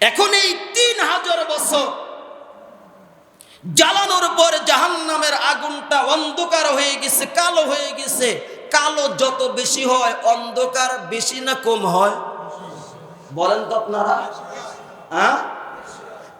এখন এই তিন হাজার বছর জ্বালানোর পর জাহান্নামের আগুনটা অন্ধকার হয়ে গেছে, কালো হয়ে গেছে। কালো যত বেশি হয়, অন্ধকার বেশি না কম হয়? বলেন তো আপনারা। হ্যাঁ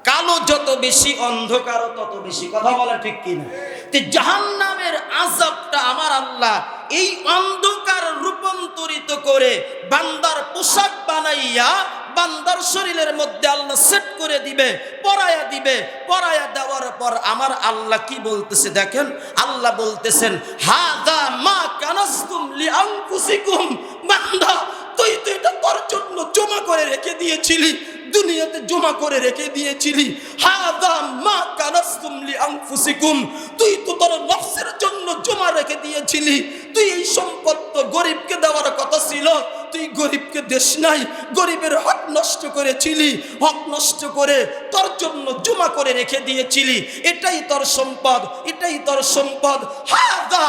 কালো যত বেশি, অন্ধকারও তত বেশি। কথা বলে ঠিক কিনা? তে জাহান্নামের আজাবটা আমার আল্লাহ এই অন্ধকার রূপান্তরিত করে বান্দার পোশাক বানাইয়া বান্দার শরীরের মধ্যে আল্লাহ সেট করে দিবে, পরায়া দিবে। পরায়া দেওয়ার পর আমার আল্লাহ কি বলতেছে দেখেন? আল্লাহ বলতেছেন হাদা মা কানাস্তুম লিআনফুসিকুম। বান্দা, তুই তো তোর জন্য জমা করে রেখে দিয়েছিলি, দুনিয়াতে জমা করে রেখে দিয়েছিলি। হাদা মা কানাস্তুম লিআনফুসিকুম। তুই তো তোর নফসের জন্য জমা রেখে দিয়েছিলি। তুই এই সম্পদ তো গরিবকে দেওয়ার কথা ছিল। তুই গরিবকে দেশ নাই, গরিবের হক নষ্ট করেছিলি, হক নষ্ট করে তোর জন্য জমা করে রেখে দিয়েছিলি। এটাই তোর সম্পদ, এটাই তোর সম্পদ। হাদা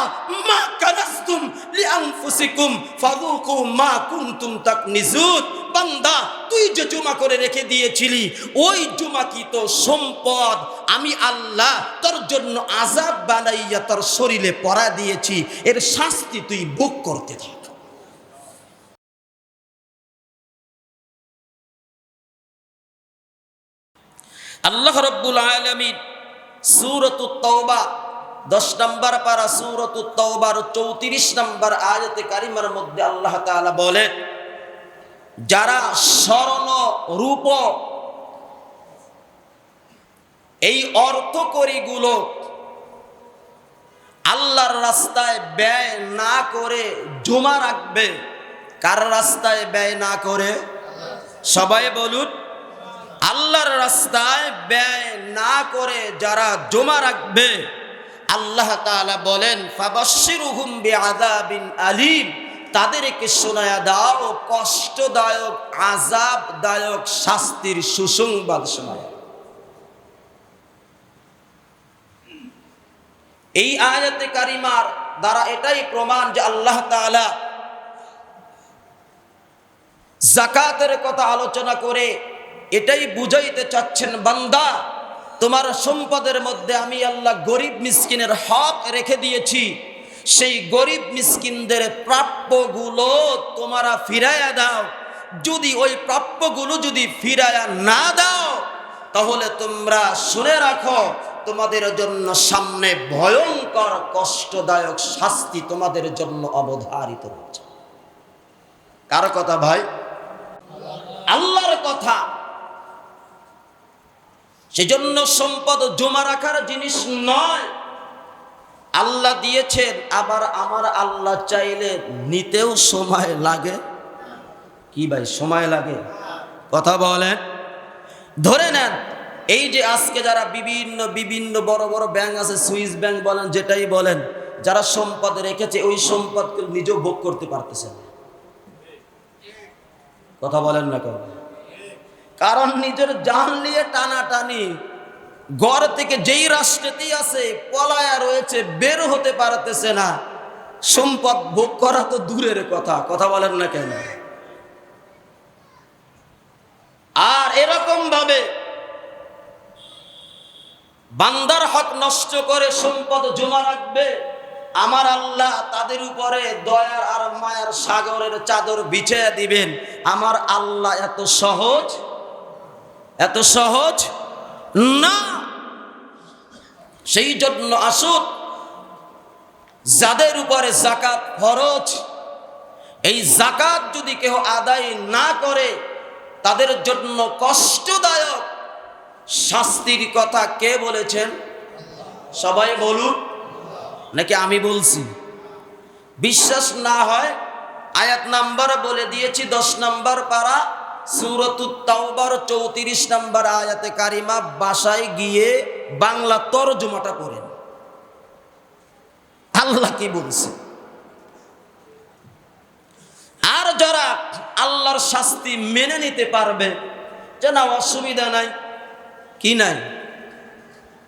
মা কানাস্তুম তুই যে জমা করে রেখে দিয়েছিলি, ওই জমাকিত সম্পদ? আমি আল্লাহ তোর জন্য আজাব বানাইয়া তোর শরীরে পরা দিয়েছি, এর শাস্তি তুই ভোগ করতে থাক। আল্লাহ রব্বুল আলমিন সুরত তওবা, দশ নম্বর পারা সুরত তওবার, চৌত্রিশ নম্বর আয়তে কারিমার মধ্যে আল্লাহ তাআলা বলেন যারা স্মরণ রূপ এই অর্থকরীগুলো আল্লাহর রাস্তায় ব্যয় না করে জমা রাখবে, কার রাস্তায় ব্যয় না করে? সবাই বলুন। আল্লাহর রাস্তায় ব্যয় না করে যারা জমা রাখবে, আল্লাহ তাআলা বলেন, ফাবাশশিরুহুম বিআযাবিন আলিম, তাদেরকে শোনায়া দাও, কষ্টদায়ক আজাবদায়ক শাস্তির সুসংবাদ শোনায়। এই আয়াতে কারিমার দ্বারা এটাই প্রমাণ যে আল্লাহ জাকাতের কথা আলোচনা করে এটাই বুঝাইতে চাচ্ছেন বান্দা, তোমার সম্পদের মধ্যে আমি আল্লাহ গরিব মিসকিনের হক রেখে দিয়েছি। সেই গরিব মিসকিনদের প্রাপ্যগুলো তোমরা ফিরাইয়া দাও। যদি ওই প্রাপ্যগুলো যদি ফিরাইয়া না দাও, তাহলে তোমরা শুনে রাখো, তোমাদের জন্য সামনে ভয়ঙ্কর, কষ্টদায়ক শাস্তি তোমাদের জন্য অবধারিত হচ্ছে কার কথা ভাই? আল্লাহর কথা। সেজন্য সম্পদ জমা রাখার জিনিস নয়। আল্লাহ দিয়েছেন, আবার আমার আল্লাহ চাইলে নিতেও সময় লাগে। কি ভাই, সময় লাগে? কথা বলেন। ধরে নেন, এই যে আজকে যারা বিভিন্ন বিভিন্ন বড় বড় ব্যাংক আছে, সুইস ব্যাংক বলেন, যেটাই বলেন, যারা সম্পদ রেখেছে, ওই সম্পদকে নিজেও ভোগ করতে পারতেছে কথা বলেন না কেন? কারণ নিজের জান নিয়ে টানাটানি। ঘর থেকে যেই রাষ্ট্রেতেই আছে, পলায়া রয়েছে, বের হতে পারতেছে না। সম্পদ ভোগ করা তো দূরের কথা কথা বলেন না কেন? আর এরকম ভাবে বান্দার হক নষ্ট করে সম্পদ জমা রাখবে, আমার আল্লাহ তাদের উপরে দয়ার আর মায়ার সাগরের চাদর বিছিয়ে দিবেন। আমার আল্লাহ এত সহজ এত সহজ? না। সেই জন্য আসুন। যাদের উপরে জাকাত ফরজ, এই জাকাত যদি কেউ আদায় না করে, তাদের জন্য কষ্টদায়ক শাস্তির কথা কে বলেছেন? সবাই বলুন। নাকি আমি বলছি? বিশ্বাস না হয়, আয়াত নাম্বার বলে দিয়েছি, দশ নাম্বার পারা সুরতুত্তাউবার চৌত্রিশ নাম্বার আয়াতে কারিমা বাসায় গিয়ে বাংলা তরজমাটা পড়েন। আল্লাহ কি বলছে? আর যারা আল্লাহর শাস্তি মেনে নিতে পারবে, যে না, অসুবিধা নাই। কি নাই?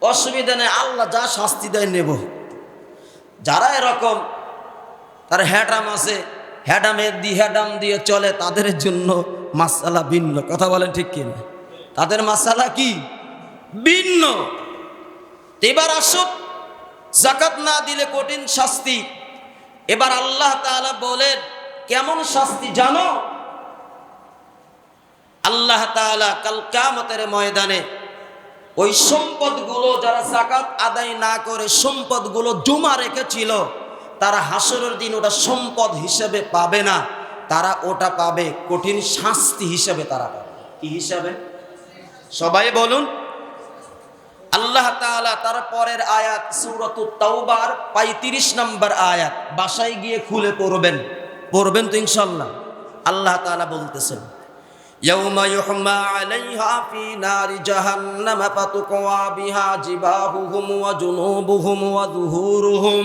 অসুবিধা নেই, আল্লাহ যা শাস্তি দেয় নেব। যারা এরকম, তার হ্যাডাম আছে হ্যাডামে দি হ্যাডাম দিয়ে চলে, তাদের জন্য মাসালা ভিন্ন। কথা বলেন ঠিক কিনা? তাদের মাসালা কি? ভিন্ন। এবার আসুক জাকাত না দিলে কঠিন শাস্তি। এবার আল্লাহ তাআলা বলেন, কেমন শাস্তি জানো? আল্লাহ তাআলা কাল কিয়ামতের ময়দানে ওই সম্পদগুলো যারা জাকাত আদায় না করে, সম্পদগুলো জমা রেখেছিল তারা হাসরের দিন ওটা সম্পদ হিসেবে পাবে না তারা ওটা পাবে কঠিন শাস্তি হিসেবে তারা পাবে কি হিসাবে সবাই বলুন আল্লাহ তাআলা তার পরের আয়াত সূরাতুত তাওবার 35 নম্বর আয়াত বাসায় গিয়ে খুলে পড়বেন পড়বেন তো ইনশাআল্লাহ আল্লাহ তাআলা বলতেছেন يوم يحمى عليها في نار جهنم فتقوى بها جباههم وجنوبهم وظهورهم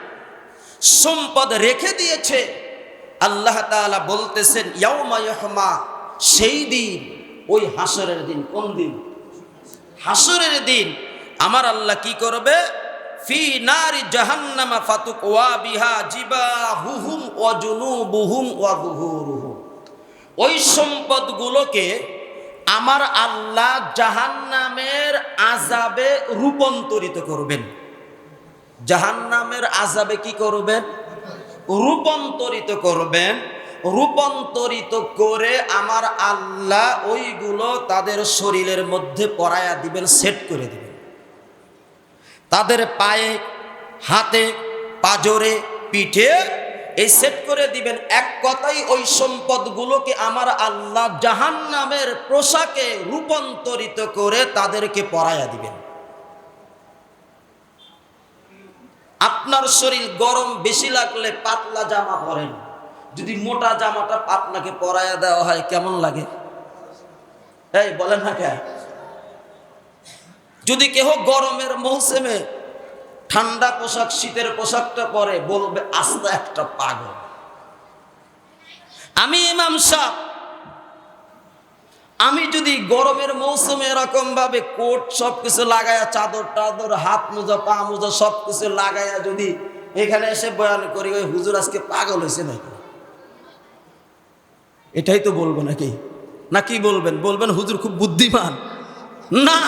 সম্পদ রেখে দিয়েছে। আল্লাহ তাআলা বলতেছেন, ইয়াউমা সেই দিন, ওই হাসরের দিন, কোন দিন? হাসরের দিন। আমার আল্লাহ কি করবে? ফি নারি জাহান্নামা ফাতুক ওয়া বিহা জিবাহুহুম ওয়া জুনুবুহুম ওয়া দুহুরুহুম ওই সম্পদগুলোকে আমার আল্লাহ জাহান্নামের আজাবে রূপান্তরিত করবেন। জাহান্নামের আজাবে কি করবেন? রূপান্তরিত করবেন। রূপান্তরিত করে আমার আল্লাহ ওইগুলো তাদের শরীরের মধ্যে পরায়া দিবেন, সেট করে দিবেন। তাদের পায়ে, হাতে, পাজরে, পিঠে এই সেট করে দিবেন। এক কথাই ওই সম্পদগুলোকে আমার আল্লাহ জাহান নামের পোশাকে রূপান্তরিত করে তাদেরকে পরায়া দিবেন। আপনার শরীর গরম বেশি লাগলে পাতলা জামা পরেন। যদি মোটা জামাটা আপনাকে পরায়া দেওয়া হয়, কেমন লাগে? এই, বলেন না কে? যদি কেহ গরমের মৌসুমে ঠান্ডা পোশাক, শীতের পোশাকটা পরে, বলবে, আস্তে একটা পাগল। আমি ইমাম সাহ আমি যদি গরমের মৌসুমে এরকম ভাবে কোট সব কিছু লাগায়া, চাদর টাদর, হাত মোজা, পা মোজা সব কিছু লাগায়া যদি এখানে এসে বয়ান করি, ওই হুজুর আজকে পাগল হয়েছে নাকি? এটাই তো বলব নাকি? না কি বলবেন? বলবেন হুজুর খুব বুদ্ধিমান। না,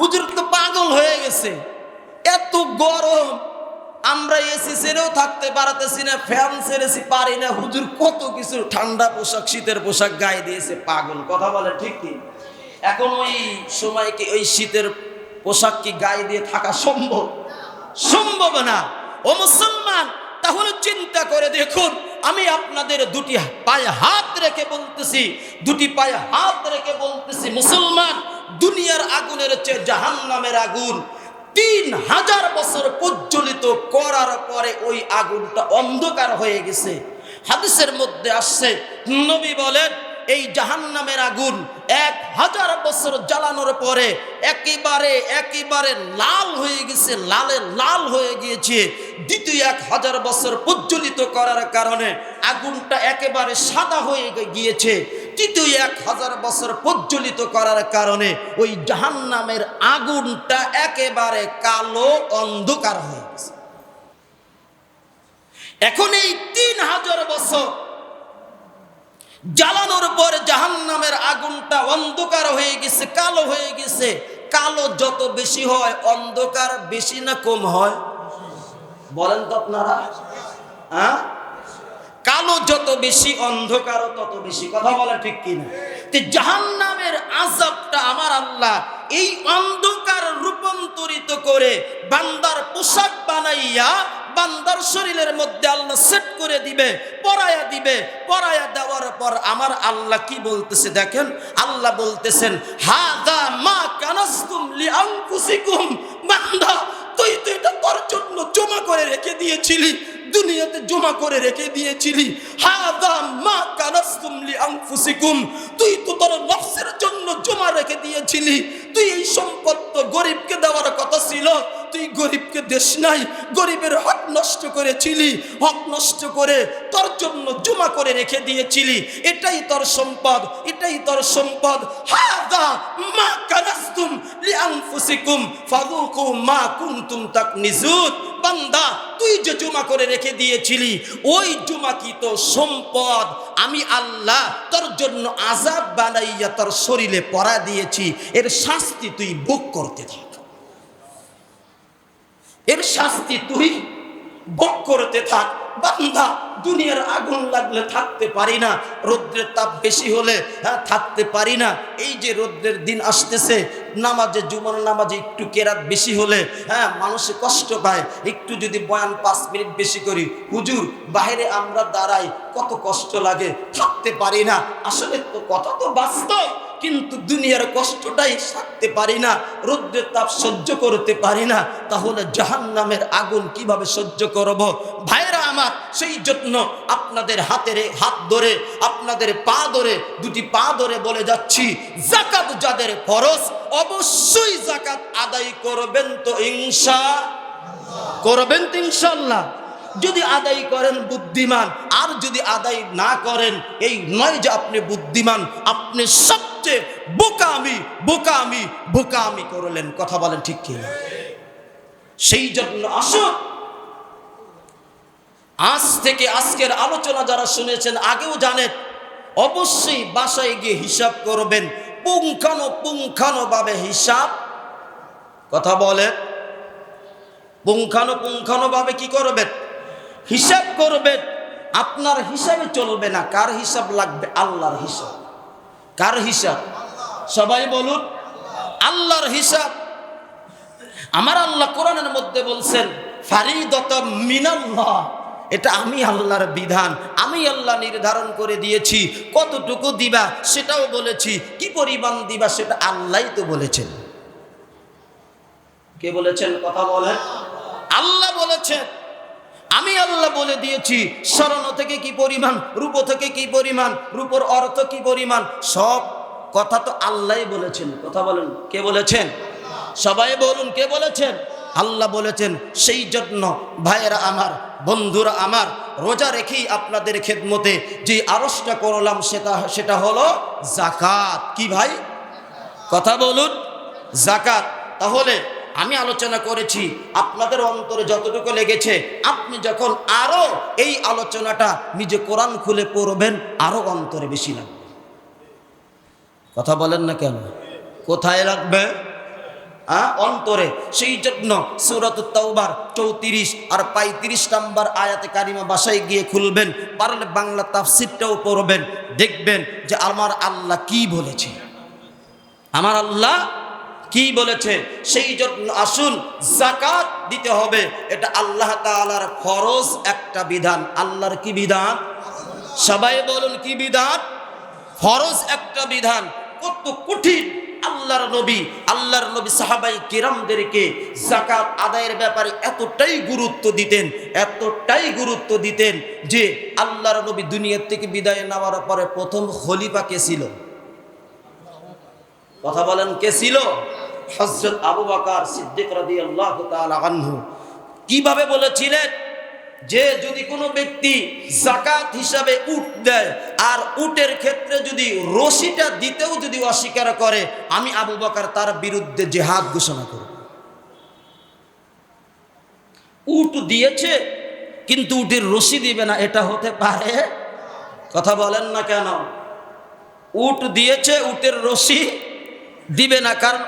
হুজুর তো পাগল হয়ে গেছে। এত গরম আমরা এসি ছেড়েও থাকতে পারতেছি না ফ্যান ছেড়েছি, পারি না। হুজুর কত কিছু ঠান্ডা পোশাক, শীতের পোশাক গায়ে দিয়েছে, পাগল। কথা বলে ঠিক কি? এখন ওই সময় কি ওই শীতের পোশাক কি গায়ে দিয়ে থাকা সম্ভব? সম্ভব না। ও মুসলমান, তাহলে চিন্তা করে দেখুন, আমি আপনাদের দুটি পায়ে হাত রেখে বলতেছি, দুটি পায়ে হাত রেখে বলতেছি, মুসলমান, দুনিয়ার আগুনের চেয়ে জাহান নামের আগুন তিন হাজার বছর প্রজ্বলিত করার পরে ওই আগুনটা অন্ধকার হয়ে গেছে। হাদিসের মধ্যে আসছে, নবী বলেন, এই জাহান্নামের আগুন এক হাজার বছর জ্বালানোর পরে একেবারে একেবারে লাল হয়ে গেছে, লালে লাল হয়ে গিয়েছে। দ্বিতীয় এক হাজার বছর প্রজ্বলিত করার কারণে আগুনটা একেবারে সাদা হয়ে গিয়েছে। তৃতীয় এক হাজার বছর প্রজ্বলিত করার কারণে ওই জাহান্নামের আগুনটা একেবারে কালো অন্ধকার হয়ে গেছে। এখন এই তিন হাজার বছর জ্বালানোর পর জাহান্নামের আগুনটা অন্ধকার হয়ে গেছে, কালো হয়ে গেছে। কালো যত বেশি হয়, অন্ধকার বেশি না কম হয়? বলেন তো আপনারা। হ্যাঁ কালো যত বেশি অন্ধকারও তত বেশি কথা বলে ঠিক কিনা? যে জাহান্নামের আজাবটা আমার আল্লাহ এই অন্ধকার রূপান্তরিত করে বান্দার পোশাক বানাইয়া বান্দার শরীরের মধ্যে আল্লাহ সেট করে দিবে, পরায়া দিবে। পরায়া দেওয়ার পর আমার আল্লাহ কি বলতেছে দেখেন? আল্লাহ বলতেছেন হাদা মা কানাস্তুম লিআনফুসিকুম বান্দা তুই তুই এটা তোর জন্য জমা করে রেখে দিয়েছিলি। দুনিয়াতে জমা করে রেখে দিয়েছিলি। হাদা মা কানাস্তুম আংফুসিকুম তুই তো তোর নফসের জন্য জমা রেখে দিয়েছিলি। তুই এই সম্পদ তো গরিবকে দেওয়ার কথা ছিল। তুই গরিবকে দেশ নাই, গরিবের হক নষ্ট করেছিলি, হক নষ্ট করে তোর জন্য জমা করে রেখে দিয়েছিলি। এটাই তোর সম্পদ, এটাই তোর সম্পদ। হাদা মা কানাস্তুম লিআনফুসিকুম ফাযুকু মা কুনতুম বান্দা, তুই যে জমা করে রেখে দিয়েছিলি, ওই জমা কি তো সম্পদ? আমি আল্লাহ তোর জন্য আজাব বানাইয়া তোর শরীরে পরা দিয়েছি, এর শাস্তি তুই ভোগ করতে থাক। এর শাস্তি তুই ভোগ করতে থাক। বান্দা, দুনিয়ার আগুন লাগলে থাকতে পারি না, রৌদ্রের তাপ বেশি হলে হ্যাঁ থাকতে পারি না। এই যে রৌদ্রের দিন আসতেছে, নামাজে, জুমার নামাজে একটু কেরাত বেশি হলে হ্যাঁ মানুষে কষ্ট পায়। একটু যদি বয়ান পাঁচ মিনিট বেশি করি, হুজুর বাইরে আমরা দাঁড়াই, কত কষ্ট লাগে, থাকতে পারি না। আসলে তো কথা তো বাস্তব। কিন্তু দুনিয়ার কষ্টটাই থাকতে পারি না, রৌদ্রের তাপ সহ্য করতে পারি না, তাহলে জাহান নামের আগুন কীভাবে সহ্য করব? ভাইরা আমার, সেই জন্য আপনাদের হাতের হাত ধরে, আপনাদের পা ধরে, দুটি পা ধরে বলে যাচ্ছি, জাকাত যাদের ফরজ, অবশ্যই জাকাত আদায় করবেন তো ইনশা করবেন তো ইনশাল্লাহ। যদি আদায় করেন বুদ্ধিমান, আর যদি আদায় না করেন, এই নয় যে আপনি বুদ্ধিমান, আপনি সবচেয়ে বোকামি বোকামি বোকামি করলেন। কথা বলেন ঠিক কি সেই জন্য আসুন। আজ থেকে আজকের আলোচনা যারা শুনেছেন, আগেও জানেন, অবশ্যই বাসায় গিয়ে হিসাব করবেন। পুঙ্খানো পুঙ্খানো ভাবে হিসাব। কথা বলে পুঙ্খানো পুঙ্খানো ভাবে কি করবেন? হিসাব করবে, আপনার হিসাবে চলবে না। কার হিসাব লাগবে? আল্লাহর হিসাব। কার হিসাব? সবাই বলুন, আল্লাহর হিসাব। আমার আল্লাহ কোরআনের মধ্যে বলছেন, ফারিদত মিনাল্লাহ। এটা আমি আল্লাহর বিধান, আমি আল্লাহ নির্ধারণ করে দিয়েছি। কতটুকু দিবা সেটাও বলেছি। কি পরিমাণ দিবা সেটা আল্লাহই তো বলেছেন। কে বলেছেন? কথা বলেন। আল্লাহ বলেছেন। আমি আল্লাহ বলে দিয়েছি স্মরণ থেকে কি পরিমাণ, রূপ থেকে কি পরিমাণ, রূপর অর্থ কি পরিমাণ, সব কথা তো আল্লাহই বলেছেন। কথা বলেন, কে বলেছেন? সবাই বলুন, কে বলেছেন? আল্লাহ বলেছেন, সেই জন্য ভাইয়েরা আমার, বন্ধুরা আমার, রোজা রেখেই আপনাদের খেদমতে যে আরসটা করলাম, সেটা সেটা হলো জাকাত। কি ভাই? কথা বলুন, জাকাত। তাহলে আমি আলোচনা করেছি, আপনাদের অন্তরে যতটুকু লেগেছে, আপনি যখন আরও এই আলোচনাটা নিজে কোরআন খুলে পড়বেন, আরও অন্তরে বেশি লাগবে। কথা বলেন না কেন? কোথায় লাগবে? অন্তরে। সেই জন্য সুরত তৌবার চৌত্রিশ আর পঁয়ত্রিশ নাম্বার আয়াতে কারিমা বাসায় গিয়ে খুলবেন, পারলে বাংলা তাফসিরটাও পড়বেন, দেখবেন যে আমার আল্লাহ কি বলেছে। আমার আল্লাহ কি বলেছে? সেই জন্য আসুন জাকাত দিতে হবে। এটা আল্লাহ তাআলার ফরজ একটা বিধান। আল্লাহর কি বিধান? সবাই বলুন কি বিধান? ফরজ একটা বিধান। কত কঠিন আল্লাহর নবী আল্লাহর নবী সাহাবাই কিরামদেরকে জাকাত আদায়ের ব্যাপারে এতটাই গুরুত্ব দিতেন, এতটাই গুরুত্ব দিতেন যে আল্লাহর নবী দুনিয়ার থেকে বিদায় নেওয়ার পরে প্রথম খলিফা কে ছিল? কথা বলেন কে ছিল? হজরত আবু বাকার সিদ্দিক রাদি আল্লাহ আনহু কীভাবে বলেছিলেন যে যদি কোনো ব্যক্তি জাকাত হিসাবে উট দেয় আর উটের ক্ষেত্রে যদি রশিটা দিতেও যদি অস্বীকার করে, আমি আবু বাকার তার বিরুদ্ধে জেহাদ ঘোষণা করব। উট দিয়েছে, কিন্তু উটের রশি দিবে না, এটা হতে পারে? কথা বলেন না কেন? উট দিয়েছে, উটের রশি দিবে না, কারণ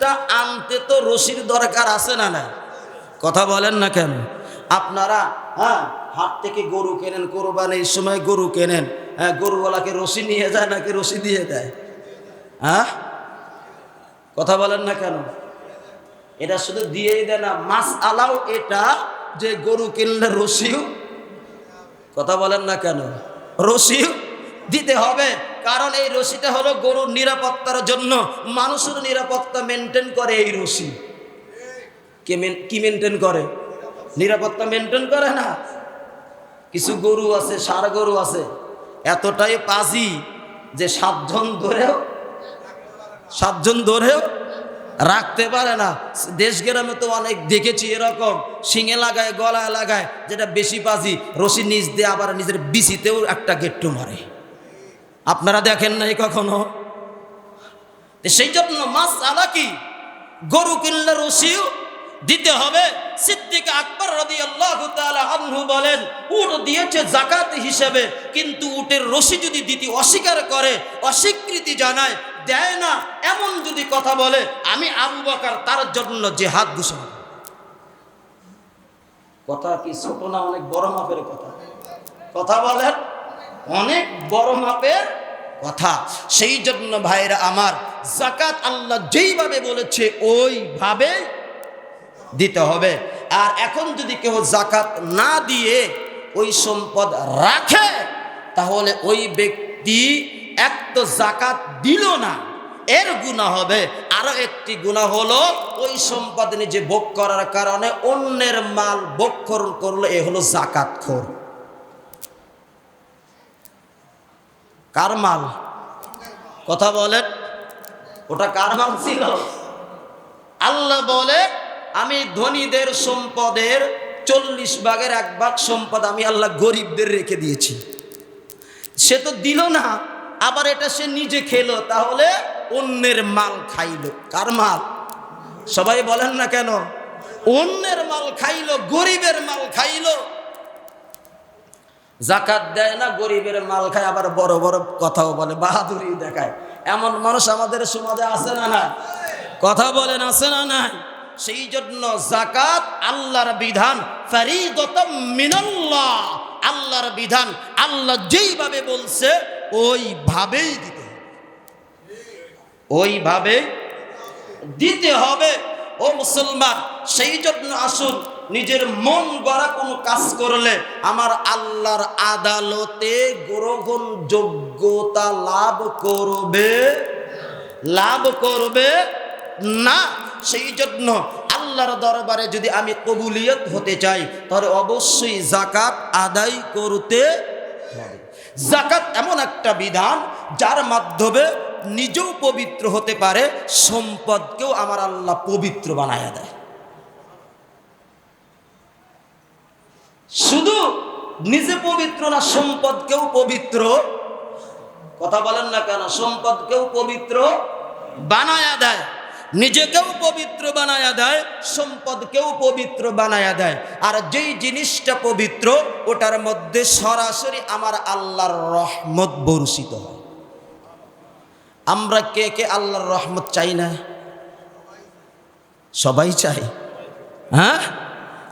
উটটা আনতে তো রশির দরকার আছে না না কথা বলেন না কেন? আপনারা হ্যাঁ হাট থেকে গরু কেনেন কোরবানির সময় গরু কেনেন হ্যাঁ গরুওয়ালাকে রশি নিয়ে যায় নাকি রশি দিয়ে দেয়? হ্যাঁ? কথা বলেন না কেন? এটা শুধু দিয়েই দেয় না মাছ আলাও এটা যে গরু কিনলে রশিও, কথা বলেন না কেন? রশিও দিতে হবে। কারণ এই রশিটা হলো গরুর নিরাপত্তার জন্য। মানুষের নিরাপত্তা মেনটেন করে এই রশি। কে মেনটেন করে? নিরাপত্তা মেনটেন করে না। কিছু গরু আছে, সার গরু আছে। এতটাই পাজি যে সাতজন ধরেও সাতজন ধরেও রাখতে পারে না। দেশ গ্রামে তো অনেক দেখেছি এরকম। শিঙে লাগায়, গলায় লাগায়, যেটা বেশি পাজি, রশি নিচ দিয়ে আবার নিজের বিসিতেও একটা গেট্টু মারে। আপনারা দেখেন নাই কখনো? সেই জন্য মাছ আলা কি গরু কিনলে রশিও দিতে হবে। সিদ্দিক আকবর রাদিয়াল্লাহু তাআলা আনহু বলেন, উট দিয়েছে জাকাত হিসেবে, কিন্তু উটের রশি যদি দিতে অস্বীকার করে, অস্বীকৃতি জানায়, দেয় না, এমন যদি কথা বলে, আমি আবু বকর তার জন্য যে হাত করব। কথা কি ছোট না অনেক বড় মাপের কথা? কথা বলেন, অনেক বড় মাপের কথা। সেই জন্য ভাইরা আমার জাকাত আল্লাহ যেইভাবে বলেছে, ওইভাবে দিতে হবে। আর এখন যদি কেউ জাকাত না দিয়ে ওই সম্পদ রাখে, তাহলে ওই ব্যক্তি এক তো জাকাত দিল না, এর গুণা হবে। আরও একটি গুণা হলো, ওই সম্পদ নিজে ভোগ করার কারণে অন্যের মাল ভোগ করল এ হলো জাকাত খোর কার মাল? কথা বলেন। ওটা কার মাল ছিল? আল্লাহ বলে, আমি ধনীদের সম্পদের চল্লিশ ভাগের এক ভাগ সম্পদ আমি আল্লাহ গরিবদের রেখে দিয়েছি। সে তো দিল না, আবার এটা সে নিজে খেলো, তাহলে অন্যের মাল খাইলো। কার মাল? সবাই বলেন না কেন? অন্যের মাল খাইলো, গরিবের মাল খাইলো। জাকাত দেয় না, গরিবের মাল খায়, আবার বড় বড় কথাও বলে, বাহাদুরি দেখায়। এমন মানুষ আমাদের সমাজে আছে না না কথা বলেন, আছে না নাই? সেই জন্য জাকাত আল্লাহর বিধান মিনাল্লাহ। আল্লাহর বিধান আল্লাহ যেইভাবে বলছে, ওইভাবেই দিতে ওইভাবে দিতে হবে। ও মুসলমান, সেই জন্য আসুন নিজের মন গড়া কোনো কাজ করলে আমার আল্লাহর আদালতে গ্রহণ যোগ্যতা লাভ করবে? লাভ করবে না। সেই জন্য আল্লাহর দরবারে যদি আমি কবুলিয়ত হতে চাই, তাহলে অবশ্যই জাকাত আদায় করতে হবে। জাকাত এমন একটা বিধান যার মাধ্যমে নিজেও পবিত্র হতে পারে, সম্পদকেও আমার আল্লাহ পবিত্র বানায়া দেয়। শুধু নিজে পবিত্র না সম্পদকেও পবিত্র? কথা বলেন না কেন? সম্পদকেও পবিত্র বানায়া দেয়। নিজেকেও পবিত্র বানায়া দেয়, সম্পদকেও পবিত্র বানায়া দেয়। আর যেই জিনিসটা পবিত্র, ওটার মধ্যে সরাসরি আমার আল্লাহর রহমত বর্ষিত হয়। আমরা কে কে আল্লাহর রহমত চাই না? সবাই চাই। হ্যাঁ?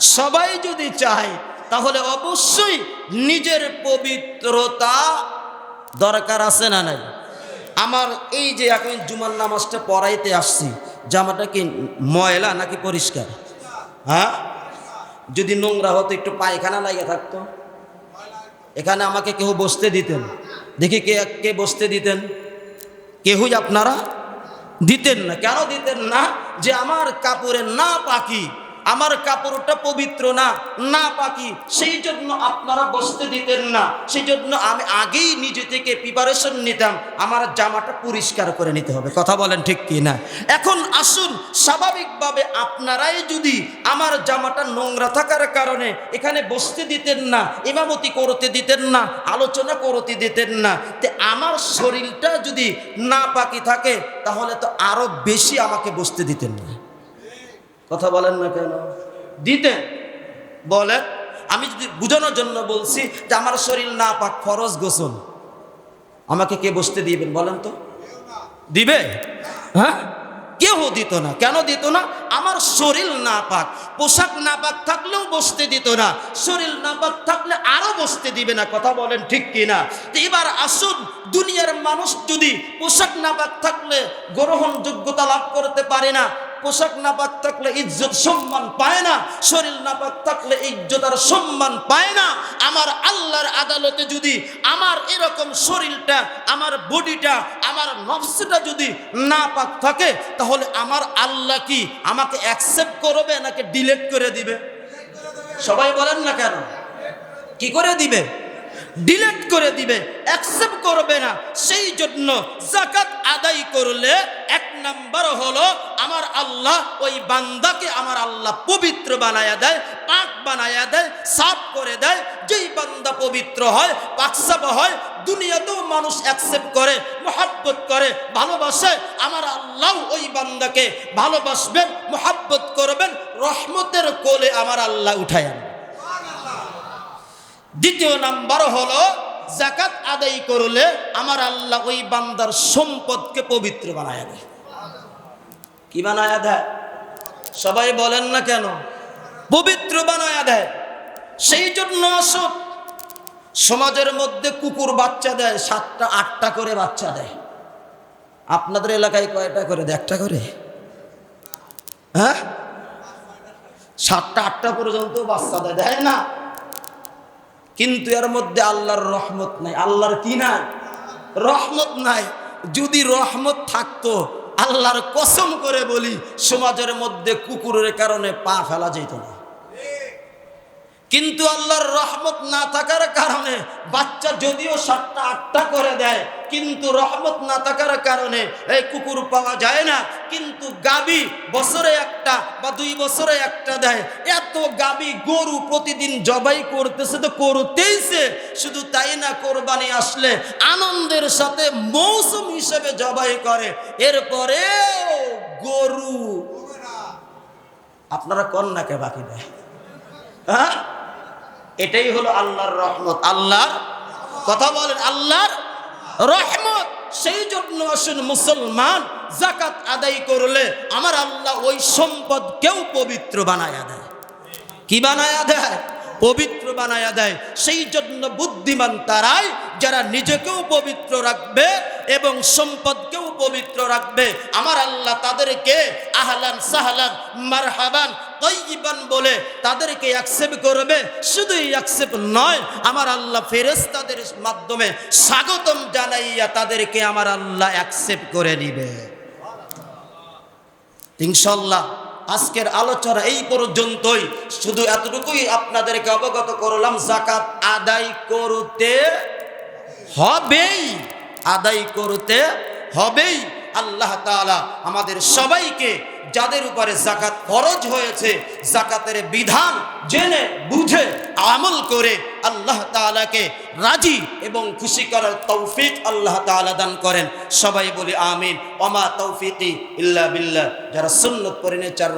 সবাই যদি চায় তাহলে অবশ্যই নিজের পবিত্রতা দরকার আছে না নাই? আমার এই যে এখন জুমার নামাজটা পড়াইতে আসছি, জামাটা কি ময়লা নাকি পরিষ্কার? হ্যাঁ? যদি নোংরা হতো, একটু পায়খানা লাগে থাকতো। এখানে আমাকে কেউ বসতে দিতেন। দেখি কে কে বসতে দিতেন? কেউই আপনারা? দিতেন না। কেন দিতেন না? যে আমার কাপড়ে না পাকি আমার কাপড়টা পবিত্র না না পাকি সেই জন্য আপনারা বসতে দিতেন না। সেই জন্য আমি আগেই নিজে থেকে প্রিপারেশন নিতাম। আমার জামাটা পরিষ্কার করে নিতে হবে। কথা বলেন ঠিক কি না এখন আসুন, স্বাভাবিকভাবে আপনারাই যদি আমার জামাটা নোংরা থাকার কারণে এখানে বসতে দিতেন না, ইমামতি করতে দিতেন না, আলোচনা করতে দিতেন না, তে আমার শরীরটা যদি না পাকি থাকে, তাহলে তো আরও বেশি আমাকে বসতে দিতেন না। কথা বলেন না কেন? দিতেন। বলেন, আমি যদি বোঝানোর জন্য বলছি যে আমার শরীর না পাক, ফরজ গোসল। আমাকে কে বসতে দিবেন বলেন তো? দিবে? হ্যাঁ? কেউ দিত না। কেন দিত না? আমার শরীর না পাক, পোশাক না পাক থাকলেও বসতে দিত না। শরীর না পাক থাকলে আরও বসতে দিবে না। কথা বলেন ঠিক কিনা? এবার আসুন, দুনিয়ার মানুষ যদি পোশাক না পাক থাকলে গ্রহণযোগ্যতা লাভ করতে পারে না পোশাক নাপাক থাকলে ইজ্জত সম্মান পায় না, শরীর নাপাক থাকলে ইজ্জত আর সম্মান পায় না। আমার আল্লাহর আদালতে যদি আমার এরকম শরীরটা, আমার বডিটা, আমার নফসটা যদি না পাক থাকে, তাহলে আমার আল্লাহ কি আমাকে অ্যাকসেপ্ট করবে নাকি ডিলেট করে দিবে? সবাই বলেন না কেন? কি করে দিবে? ডিলেট করে দিবে অ্যাকসেপ্ট করবে না। সেই জন্য জাকাত আদায় করলে এক নাম্বার হলো আমার আল্লাহ, ওই বান্দাকে আমার আল্লাহ পবিত্র বানায়া দেয়, পাক বানায়া দেয়, সাফ করে দেয়। যেই বান্দা পবিত্র হয় পাকসাব হয়, দুনিয়াতেও মানুষ অ্যাকসেপ্ট করে, মোহাব্বত করে, ভালোবাসে, আমার আল্লাহ ওই বান্দাকে ভালোবাসবেন, মোহাব্বত করবেন, রহমতের কোলে আমার আল্লাহ উঠায় দ্বিতীয় নাম্বার হলো, জাকাত আদায় করলে আমার আল্লাহ ওই বান্দার সম্পদকে পবিত্র বানায় দেয়। কি বানায়া দেয়? সবাই বলেন না কেন? পবিত্র বানায় দেয়। সেই জন্য আসুক সমাজের মধ্যে কুকুর বাচ্চা দেয়, সাতটা, আটটা করে বাচ্চা দেয়। আপনাদের এলাকায় কয়টা করে? দেয় একটা করে? হ্যাঁ? সাতটা, আটটা পর্যন্ত বাচ্চা দেয় দেয় না। কিন্তু এর মধ্যে আল্লাহর রহমত নাই। আল্লাহর কি নাই? রহমত নাই। যদি রহমত থাকতো আল্লাহর কসম করে বলি সমাজের মধ্যে কুকুরের কারণে পা ফেলা যেত না। কিন্তু আল্লাহর রহমত না থাকার কারণে বাচ্চা যদিও সাতটা, আটটা করে দেয়, কিন্তু রহমত না থাকার কারণে এই কুকুর পাওয়া যায় না। কিন্তু গাবি বছরে একটা বা দুই বছরে একটা দেয়। এত গাবি গরু প্রতিদিন জবাই করতেছে তো করতেইছে শুধু তাই না কোরবানি আসলে আনন্দের সাথে মৌসুম হিসেবে জবাই করে। এরপরেও গরু। আপনারা কন্যাকে বাকি দেয়। হ্যাঁ? এটাই হলো আল্লাহর রহমত। আল্লাহর কথা বলেন, আল্লাহর রহমত। সেই জন্য আসুন মুসলমান জাকাত আদায় করলে আমার আল্লাহ ওই সম্পদকেও পবিত্র বানায়া দেয়। কি বানায়া দেয়? পবিত্র বানায়া দেয়। সেই জন্য বুদ্ধিমান তারাই যারা নিজেকেও পবিত্র রাখবে এবং সম্পদকেও পবিত্র রাখবে। আমার আল্লাহ তাদেরকে আহলান সাহলান, মারহাবান তৈবান বলে তাদেরকে অ্যাকসেপ্ট করবে। শুধুই অ্যাকসেপ্ট নয়, আমার আল্লাহ ফেরেস তাদের মাধ্যমে স্বাগতম জানাইয়া তাদেরকে আমার আল্লাহ অ্যাকসেপ্ট করে নিবে। ইনশাল্লাহ আজকের আলোচনা এই পর্যন্তই। শুধু এতটুকুই আপনাদেরকে অবগত করলাম জাকাত আদায় করতে হবেই। আদায় করতে হবেই। আল্লাহ তাআলা আমাদের সবাইকে যাদের উপরে জাকাত ফরজ হয়েছে জাকাতের বিধান জেনে, বুঝে, আমল করে আল্লাহ তাআলাকে রাজি এবং খুশি করার তৌফিক আল্লাহ তাআলা দান করেন। সবাই বলি আমিন। ওমা তৌফিকি ইল্লা বিল্লাহ। যারা সুন্নত পড়ে চার